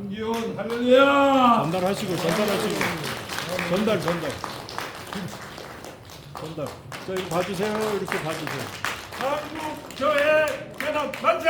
한기훈 할렐루야. 전달하시고 전달하시고. 전달 전달. 전달. 자 이거 봐주세요. 이렇게 봐주세요. 한국 교회 연합 만세.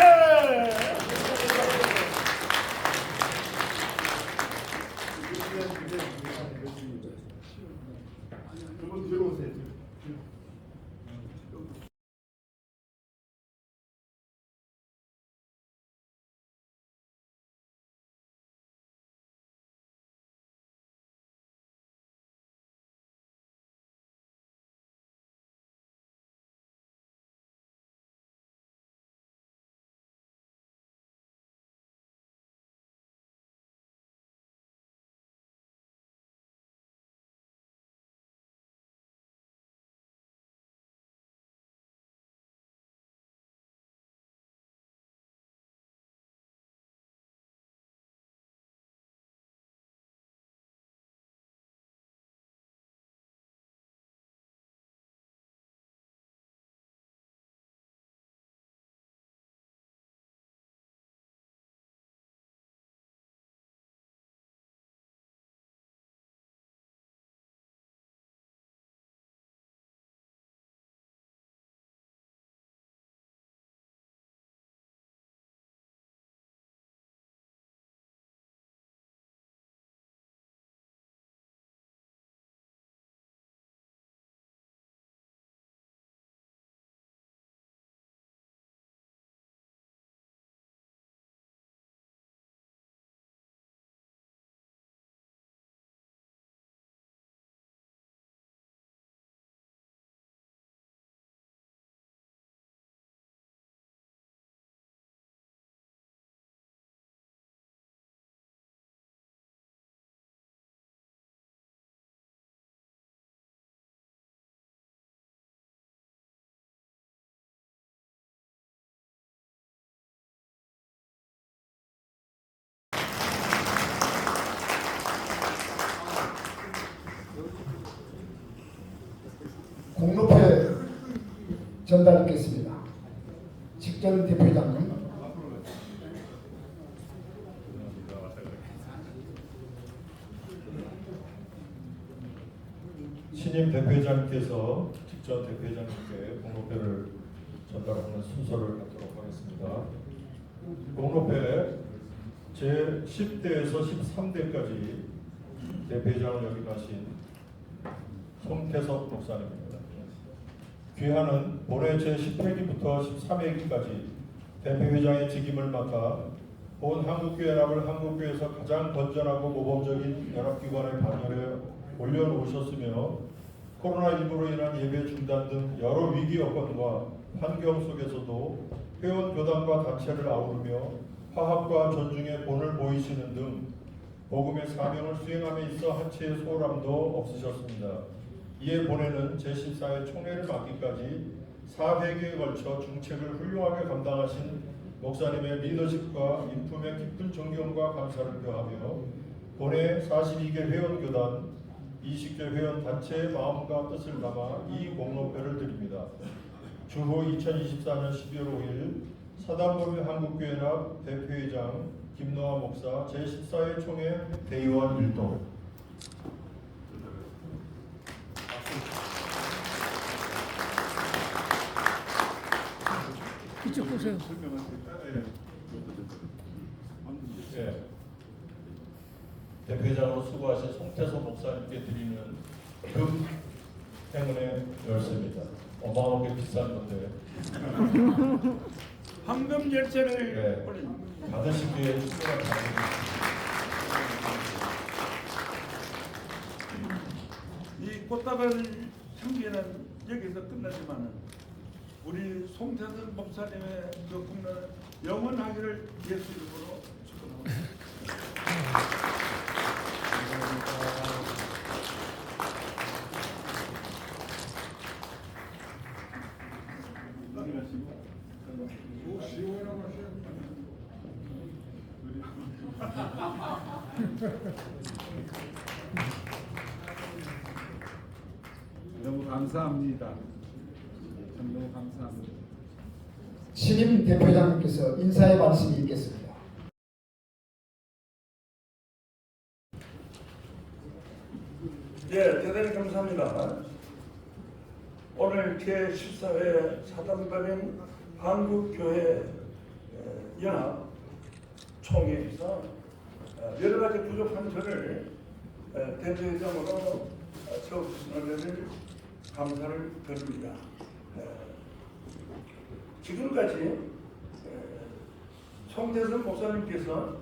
공로패 전달하겠습니다. 직전 대표장님 신임 대표장님께서 직접 대표장님께 공로패를 전달하는 순서를 갖도록 하겠습니다. 공로패 제 10대에서 13대까지 대표장을 역임하신 송태섭 목사님입니다. 귀하는 본회 제10회기부터 13회기까지 대표회장의 직임을 맡아 본 한국교연합을 한국교에서 가장 건전하고 모범적인 연합기관의 반열에 올려놓으셨으며 코로나19로 인한 예배 중단 등 여러 위기 여건과 환경 속에서도 회원 교단과 단체를 아우르며 화합과 존중의 본을 보이시는 등 복음의 사명을 수행함에 있어 한치의 소홀함도 없으셨습니다. 이에 본회는 제14회 총회를 맡기까지 4회기에 걸쳐 중책을 훌륭하게 감당하신 목사님의 리더십과 인품의 깊은 존경과 감사를 표하며 본회 42개 회원교단 20개 회원 단체의 마음과 뜻을 담아 이 공로패를 드립니다. 주후 2024년 12월 5일 사단법인 한국교연합 대표회장 김노아 목사 제14회 총회 대의원 일동 보세요. 예. 대표장으로 수고하신 송태섭 목사님께 드리는 금 행운의 열쇠입니다. 어마어마하게 비싼 건데 황금 열쇠를 네. 올린 받으시기에 충분한 자격이 이 꽃다발 향기는 여기서 끝나지만은 우리 송태선 목사님의 그 국는 영원하기를 예수 이름으로 축원합니다. 너무 감사합니다. 신임 대표장님께서 인사의 말씀이 있겠습니다. 예, 대단히 감사합니다. 오늘 제14회 사단법인 한국교회 연합 총회에서 여러 가지 부족한 저를 대표회장으로 어, 세워주신 것을 감사를 드립니다. 에, 지금까지 에, 송대선 목사님께서 어,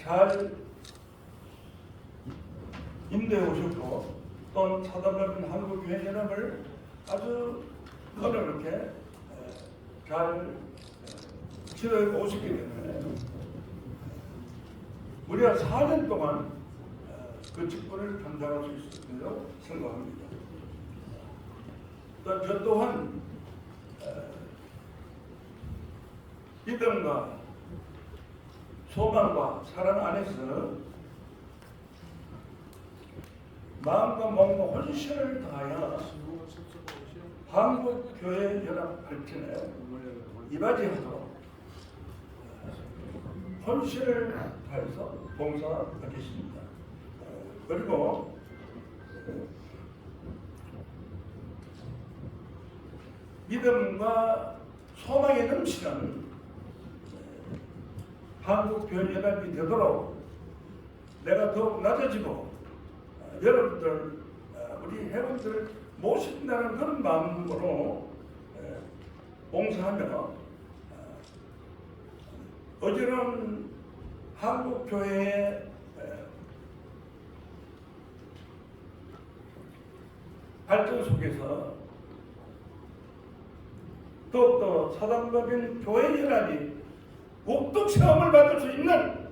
잘 임대해 오셨고 또 사단법인 한국교회연합을 아주 에, 잘 지도해 오셨기 때문에 무려 4년 동안 에, 그 직분을 감당할 수 있었다고 생각합니다. 또 저 또한 에, 믿음과 소망과 사랑 안에서 마음과 몸과 혼신을 다하여 한국교회 연합 발전에 이바지하도록 혼신을 다해서 봉사하겠습니다. 그리고 믿음과 소망이 넘치는 한국 교회 연합이 되도록 내가 더욱 낮아지고 어, 여러분들 어, 우리 회원들을 모신다는 그런 마음으로 에, 봉사하며 어, 어지러운 한국 교회의 에, 발전 속에서 더욱더 사단법인 교회 연합이 목독 체험을 받을 수 있는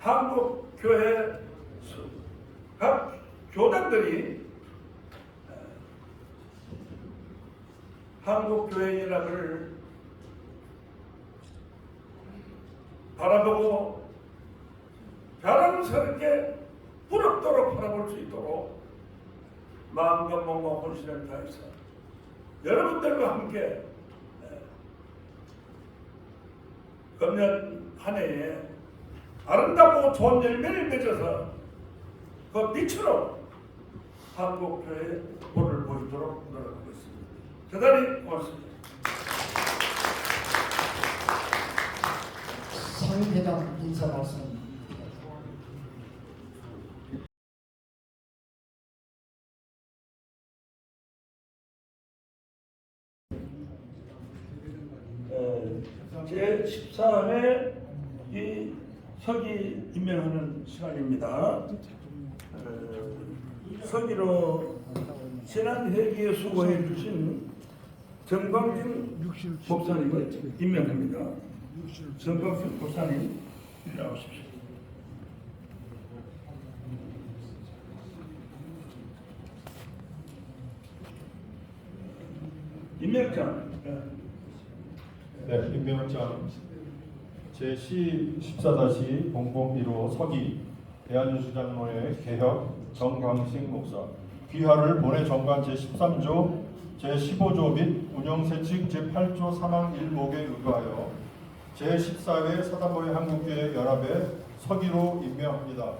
한국 교회 수- 각 교단들이 한국 교회 연합을 바라보고 자랑스럽게 부럽도록 바라볼 수 있도록 마음과 몸과 혼신을 다해서 여러분들과 함께 금년 한 해에 아름답고 좋은 열매를 맺어서 그 빛으로 한국교회 볼을 보이도록 노력하겠습니다. 대단히 고맙습니다. 상 회장 인사 말씀. 제 14회 이 서기 임명하는 시간입니다. 어, 서기로 지난 회기에 수고해 주신 정광진 목사님을 임명합니다. 정광진 목사님 나오십시오. 임명장. 네, 임명장 제10 14-0015 서기 대한유수장로회 개혁 정광식 목사 귀하를 본회 정관 제13조 제15조 및 운영세칙 제8조 3항 1목에 의거하여 제14회 사단법인 한국교회 연합에 서기로 임명합니다.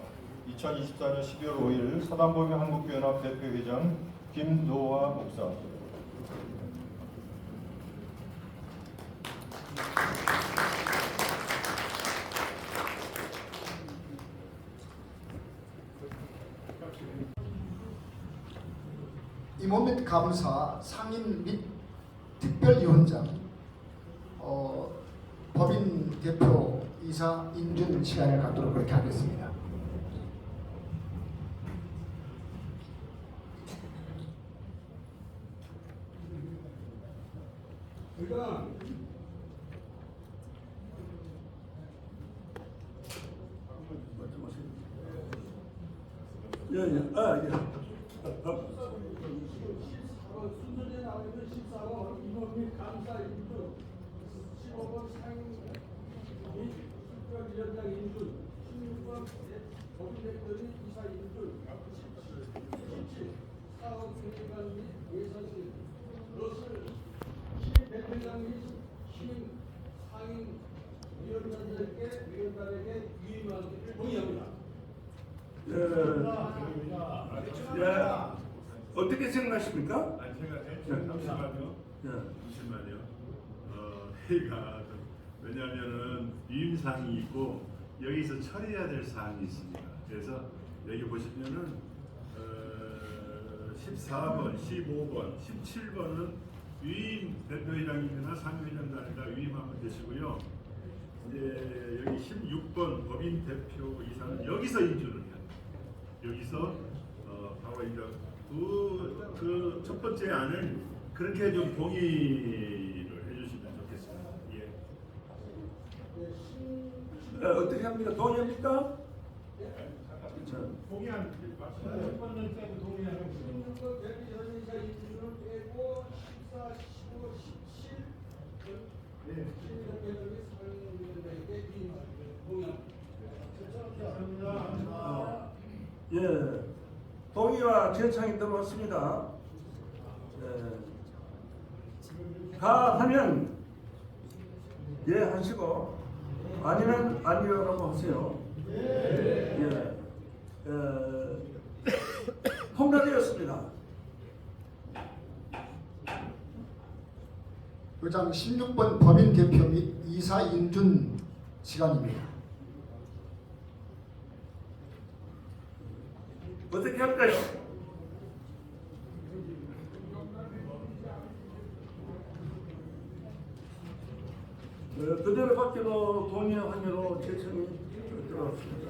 2024년 12월 5일 사단법인 한국교회 연합 대표회장 김노화 목사 임원 및 감사 상임 및 특별위원장 어, 법인 대표 이사 인준 시간을 갖도록 그렇게 하겠습니다. 예, 예. 아, 예. 나와 있는 14번 임원 및 감사 인준, 15번 상임 및 특별 위원장 인준, 16번 법인 대표인 이사 인준, 17 사업 계획관 및 예산실, 그것을 시민 대표장 및 시민 상임 위원장들께 위원장에게 위임하기를 동의합니다. 예, 예, 어떻게 생각하십니까? 아니 제가 잠시만요. 예. 잠시만요. 어, 회의가 좀- 왜냐하면은 위임 사항이 있고 여기서 처리해야 될 사항이 있습니다. 그래서 여기 보시면은 어, 14번, 15번, 17번은 위임 대표회장이나 상임회장단이나 위임하면 되시고요. 이제 여기 16번 법인 대표 이사는 여기서 인준을 해요. 여기서 어, 바로 이제 그첫 번째 안을 그렇게 좀 동의를 해주시면 좋겠습니다. 예. 예, 어떻게 합니까? 동의합니까? 동의한 첫 번째 때 동의하는 16번 대표 현인사 인준을 빼고 14, 15, 17 네. 동의합니다. 예, 동의와 제창이 들어왔습니다. 예. 가 하면 예 하시고 아니면 아니요라고 하세요. 예. 예. 통과되었습니다. 의장 16번 법인 대표 및 이사 인준 시간입니다. 어떻게 할까요? 어, 그대로 밖에도 동의하기로 제청이 들어왔습니다.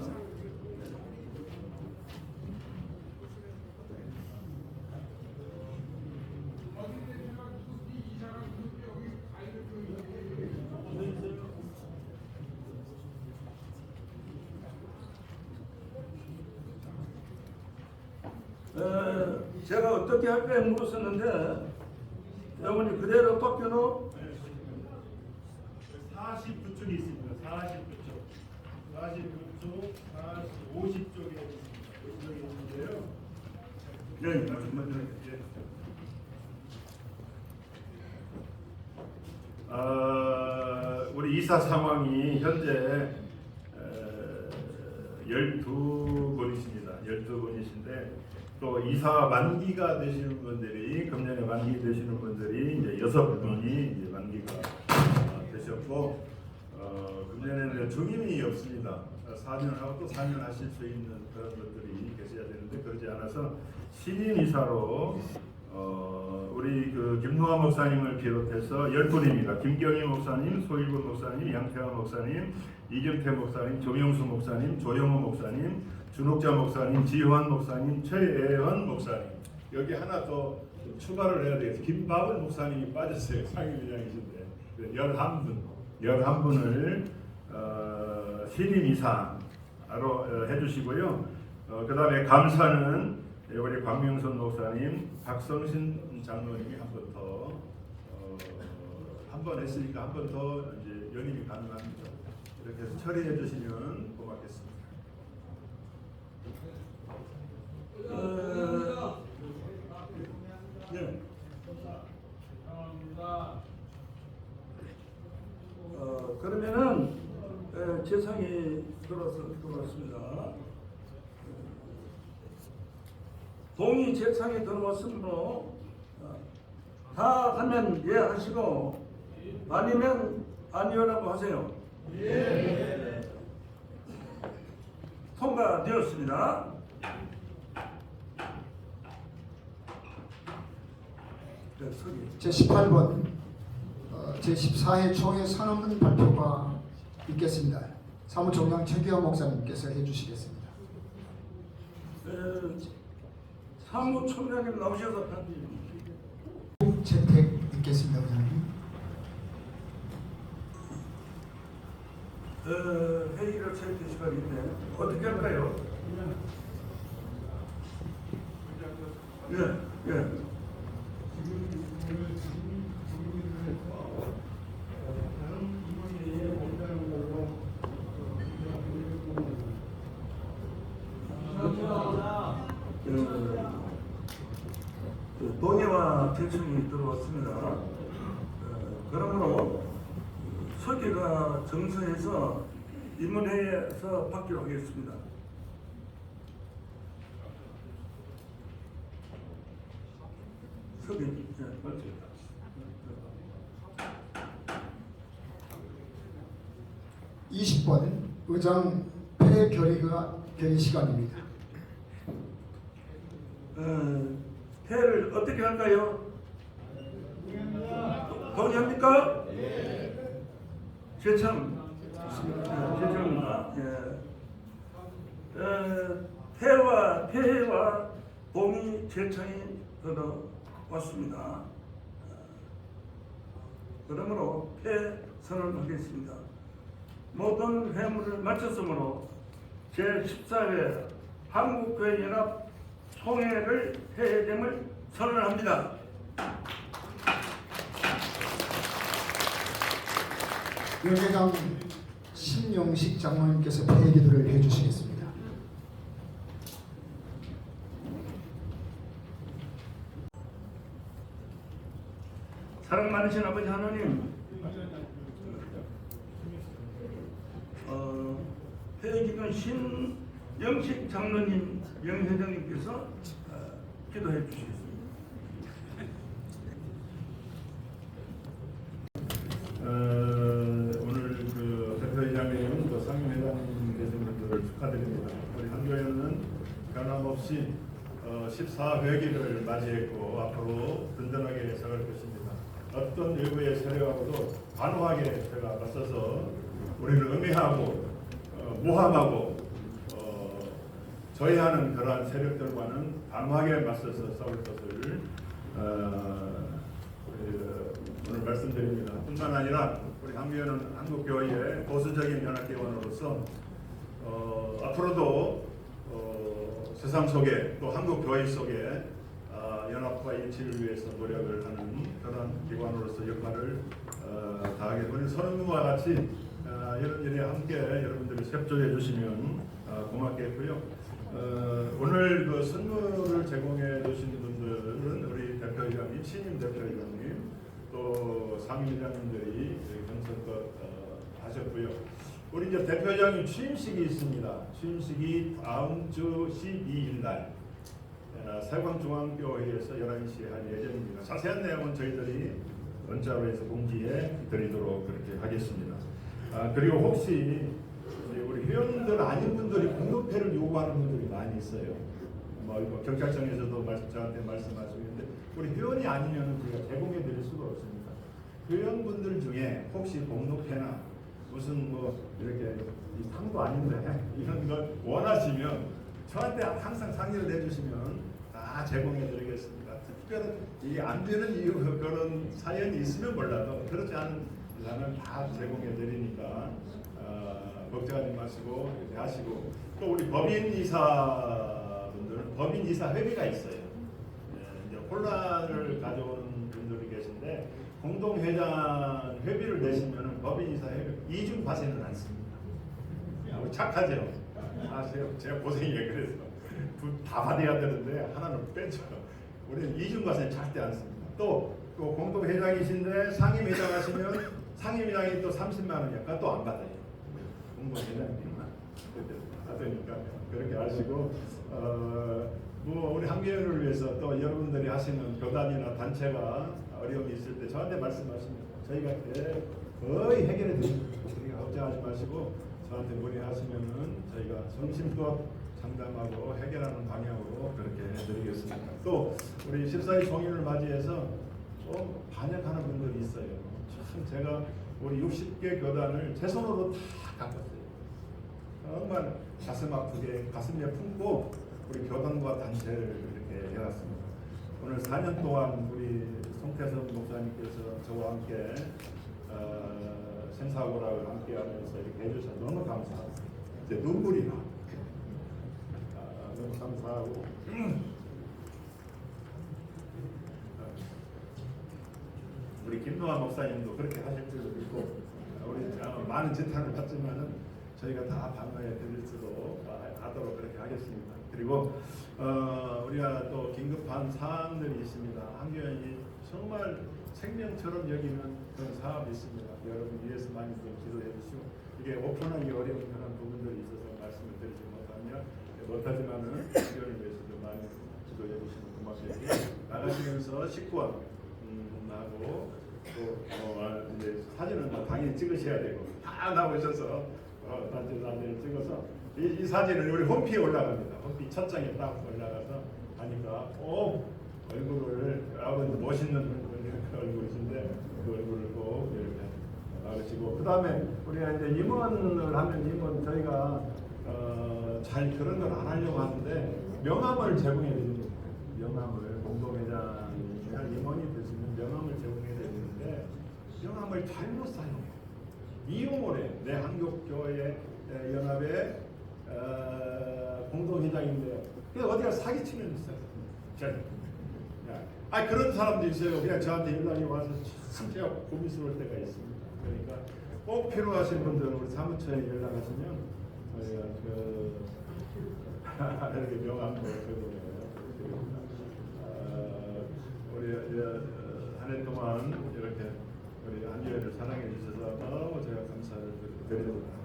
어, 제가 어떻게 할까 물었었는데 어머니 그대로 바뀌노 49쪽이 있습니다. 49쪽, 49쪽, 40, 50쪽에 여기 있는데요. 네, 말씀하세요. 예. 아, 우리 이사 상황이 현재 에, 12분이십니다. 12분이신데 또 이사 만기가 되시는 분들이 금년에 만기 되시는 분들이 이제 여섯 분이 이제 만기가 아, 되셨고 어, 금년에는 중임이 없습니다. 4년 하고 또 4년 하실 수 있는 그런 분들이 계셔야 되는데 그러지 않아서 신임 이사로 어, 김노아 목사님을 비롯해서 열 분입니다. 김경희 목사님, 소일군 목사님, 양태화 목사님, 이경태 목사님, 조명수 목사님, 조영호 목사님, 준옥자 목사님, 지환 목사님, 최애원 목사님. 여기 하나 더 추가를 해야 되겠어요. 김바울 목사님이 빠졌어요. 상임위장이신데 11분, 11분을 어, 신임 이사로 어, 해주시고요. 어, 그 다음에 감사는 우리 광명선 목사님, 박성신 장로님이 한 번 더, 어, 한번 했으니까 한 번 더 이제 연임이 가능합니다. 이렇게 해서 처리해 주시면 고맙겠습니다. 어, 네. 감사합니다. 어, 그러면은 에, 재상이 들어서 들어왔습니다. 동의 재상이 들어왔으므로 어, 다 하면 예 하시고 아니면 아니요라고 하세요. 예. 통과되었습니다. 네, 서기. 제18번 어, 제14회 총회 선언문 발표가 있겠습니다. 사무총장 최기화 목사님께서 해주시겠습니다. 에, 사무총장님 나오셔서. 채택 있겠습니다, 의장님. 어, 회의를 시간이 있네. 어떻게 할까요? 예, 예. 어, 그 동해와 대청이 들어왔습니다. 정서에서 인문회의에서 받기로 하겠습니다. 석이 예, 맞죠? 이십 번 의장 폐결의가 결의 시간입니다. 어, 회를 어떻게 할까요? 동의합니까? 제참 제참입니다. 예. 어, 태와 폐와 동의 제청이 들어 왔습니다. 어, 그러므로 폐 선언하겠습니다. 모든 회무를 마쳤으므로 제14회 한국교회연합 총회를 해됨을 선언합니다. 명예장 신용식 장로님께서 폐기도를 해주시겠습니다. 사랑 많으신 아버지 하나님, 어, 회기는 신영식 장로님 명회장님께서 어, 기도해 주시겠습니다. 없이 어, 14회기를 맞이했고 앞으로 든든하게 서갈 것입니다. 어떤 일부의 세력하고도 단호하게 제가 맞서서 우리를 음해하고 어, 모함하고 어, 저해하는 그러한 세력들과는 단호하게 맞서서 싸울 것을 어, 그, 오늘 말씀드립니다. 뿐만 아니라 우리 한교회는 한국교회의 보수적인 연합기관으로서 어, 앞으로도 어, 세상 속에 또 한국 교회 속에 아, 연합과 일치를 위해서 노력을 하는 그런 기관으로서 역할을 어, 다하게 되는 선언과 같이 아, 이런 일에 함께 여러분들이 협조해 주시면 아, 고맙겠고요. 어, 오늘 그 선물을 제공해 주신 분들은 우리 대표회장님, 신임 대표회장님, 또 상임회장님들이 경선껏 어, 하셨고요. 우리 이제 대표회장님 취임식이 있습니다. 취임식이 다음 주 12일 날 어, 세광중앙교회에서 11시에 할 예정입니다. 자세한 내용은 저희들이 문자로 해서 공지해 드리도록 그렇게 하겠습니다. 아, 그리고 혹시 우리 회원들 아닌 분들이 공급회를 요구하는 분들이 많이 있어요. 뭐 경찰청에서도 말, 저한테 말씀하시고 있는데 우리 회원이 아니면 우리가 제공해 드릴 수가 없습니다. 회원분들 중에 혹시 공급회나 무슨 뭐 이렇게 이 상도 아닌데 이런 걸 원하시면 저한테 항상 상의를 해주시면 다 제공해 드리겠습니다. 특별한 안 되는 이유 그런 사연이 있으면 몰라도 그렇지 않은 이상은 다 제공해 드리니까 어, 걱정하지 마시고 이렇게 하시고 또 우리 법인 이사분들은 법인 이사 회비가 있어요. 예, 이제 혼란을 가져오는 분들이 계신데 공동회장 회비를 내시면 법인 이사 회비 이중 과세는. 야, 우리 착하죠? 아세요? 제가 고생이에요. 그래서 두- 다 받아야 되는데 하나는 빼죠. 우리는 이중 과세는 절대 않습니다. 또, 또 공동 회장이신데 상임 회장 하시면 상임 회장이 또 30만 원이니까 또 안 받아요. 공동 회장님만 받으니까 그렇게 하시고 어, 뭐 우리 한교회를 위해서 또 여러분들이 하시는 교단이나 단체가 어려움이 있을 때 저한테 말씀하시면 저희가 대- 거의 해결해 드립니다. 그러니까 걱정하지 마시고 저한테 문의하시면은 저희가 성심껏 상담하고 해결하는 방향으로 그렇게 해드리겠습니다. 또 우리 14일 종인을 맞이해서 좀 반역하는 분들이 있어요. 참 제가 우리 60개 교단을 제 손으로 다 깎았어요. 정말 가슴 아프게 가슴에 품고 우리 교단과 단체를 이렇게 해왔습니다. 오늘 4년 동안 우리 송태선 목사님께서 저와 함께 어, 생사고락을 함께 하면서 이렇게 해주셔서 너무 감사합니다. 이제 눈물이 나. 아, 너무 감사하고 우리 김노아 목사님도 그렇게 하실 줄도 믿고 우리 어, 많은 지탄을 받지만은 저희가 다 방어해 드릴 수도 아, 하도록 그렇게 하겠습니다. 그리고 어, 우리가 또 긴급한 사항들이 있습니다. 한교연이 정말 생명처럼 여기는 그런 사업이 있습니다. 여러분 위해서 많이 좀 기도해 주시고 이게 오픈하기 어려운 그런 부분들이 있어서 말씀을 드리지 못하며 못하지만은 의견을 위해서도 많이 기도해 주시면 고맙겠고 나가시면서 식구와 음, 하고 또 어, 이제 사진은 뭐 당연히 찍으셔야 되고 다 나오셔서 어, 단체 사진을 찍어서 이, 이 사진은 우리 홈피에 올라갑니다. 홈피 첫 장에 딱 올라가서 하니까 꼭 얼굴을 아버지 멋있는 그 얼굴이신데 그 얼굴을 꼭 이렇게 나가시고 그 다음에 우리가 이제 임원을 하면 임원 저희가 어, 잘 그런 걸 안 하려고 하는데 명함을 제공해 드립니다. 명함을 공동회장이나 임원이 있는 명함을 제공해 드리는데 명함을 잘못 사용해요. 이용을 해. 내 한국교회 에, 연합의 어, 공동회장인데 그래서 어디가 사기치는 있어요. 아 그런 사람도 있어요. 그냥 저한테 연락이 와서 참 제가 고민스러울 때가 있습니다. 그러니까 꼭 필요하신 분들은 우리 사무처에 연락하시면 저희가 그 이렇게 명함도 제공해요. 어, 우리 어, 한해 동안 이렇게 우리 한교회를 사랑해 주셔서 너무 제가 감사를 드립니다.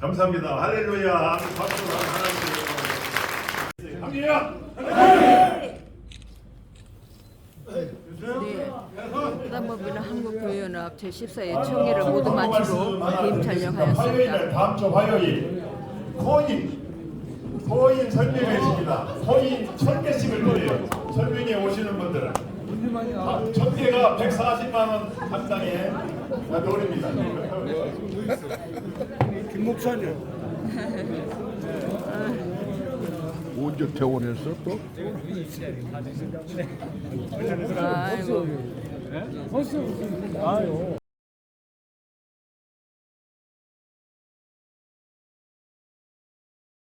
어, 감사합니다. 할렐루야. 박수로 한교야. 네. 그다음에 한국교회연합 제14회 총회를 모두 마치고 개임 촬영하였습니다. 화요일 다음 주 화요일 코인 코인 설명회식이다. 코인 천 개씩을 드려요. 설명회 오시는 분들은 아, 천 개가 140만 원한 장에 노립니다. 김 목사님. 언제 퇴원했어 또? 아이고. 아유.